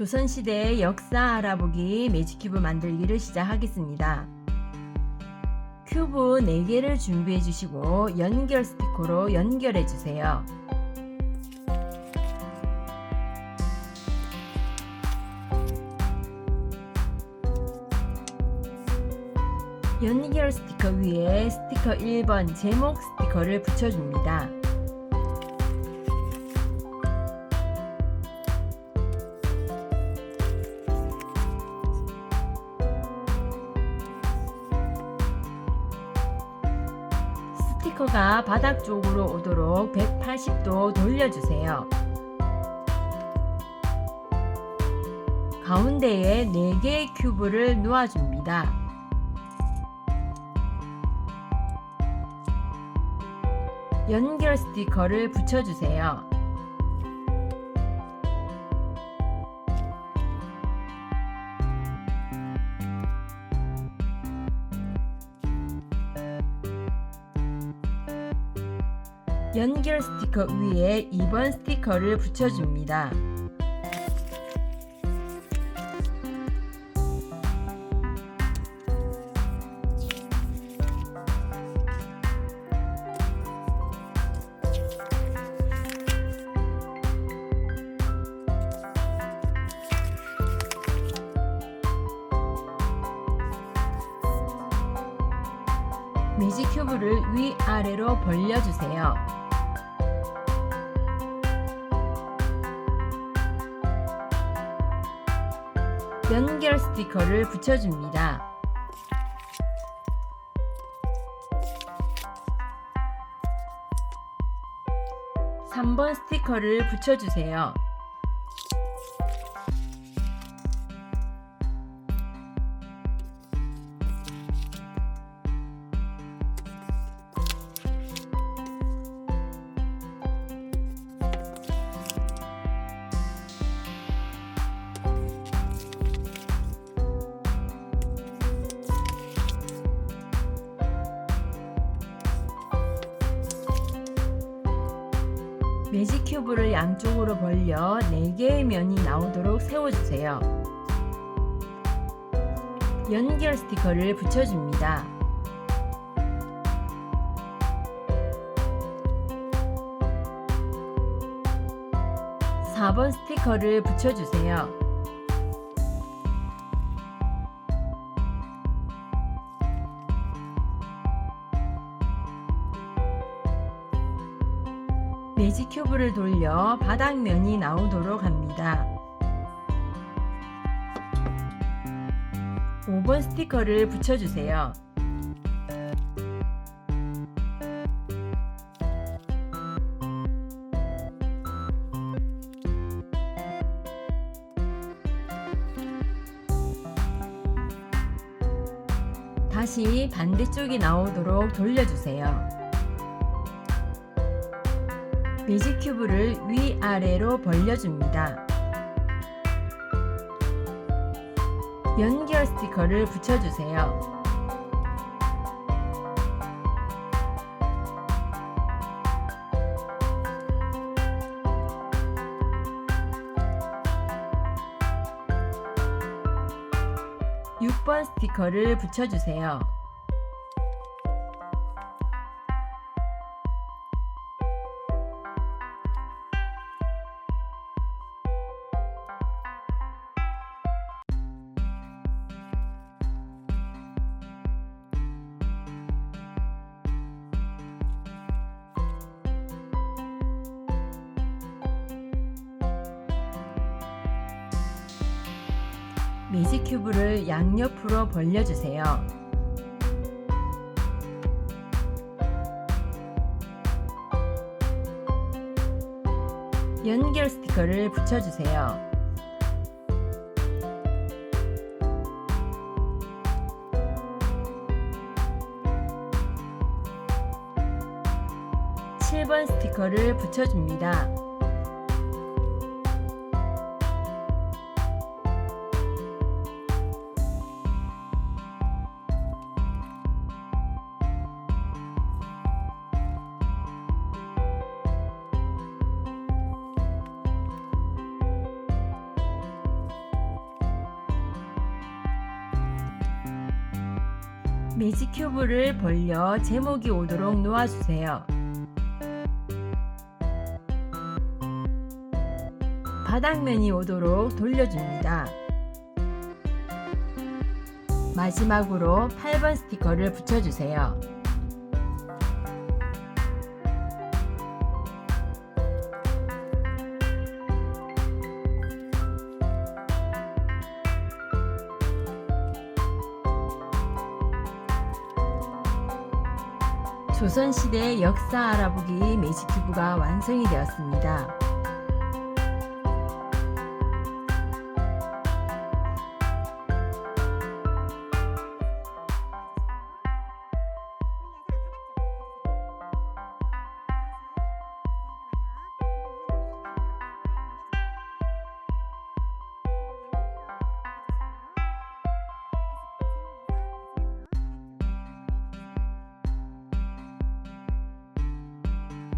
조선시대의 역사 알아보기 매직큐브 만들기를 시작하겠습니다. 큐브 4개를 준비해 주시고 연결 스티커로 연결해 주세요. 연결 스티커 위에 스티커 1번 제목 스티커를 붙여줍니다. 스티커가 바닥 쪽으로 오도록 180도 돌려주세요. 가운데에 4개의 큐브를 놓아줍니다. 연결 스티커를 붙여주세요. 연결 스티커 위에 2번 스티커를 붙여줍니다. 매직 큐브를 위아래로 벌려주세요. 연결 스티커를 붙여줍니다. 삼번 스티커를 붙여주세요. 매직 큐브를 양쪽으로 벌려 4개의 면이 나오도록 세워주세요. 연결 스티커를 붙여줍니다. (4번) 스티커를 붙여주세요. 매직 큐브를 돌려 바닥면이 나오도록 합니다. 5번 스티커를 붙여주세요. 다시 반대쪽이 나오도록 돌려주세요. 매직 큐브를 위아래로 벌려줍니다. 연결 스티커를 붙여주세요. (6번) 스티커를 붙여주세요. 매직 큐브를 양옆으로 벌려주세요. 연결 스티커를 붙여주세요. (7번) 스티커를 붙여줍니다. 매직 큐브를 벌려 제목이 오도록 놓아주세요. 바닥면이 오도록 돌려줍니다. 마지막으로 8번 스티커를 붙여주세요. 조선시대 역사 알아보기 매직 큐브가 완성이 되었습니다.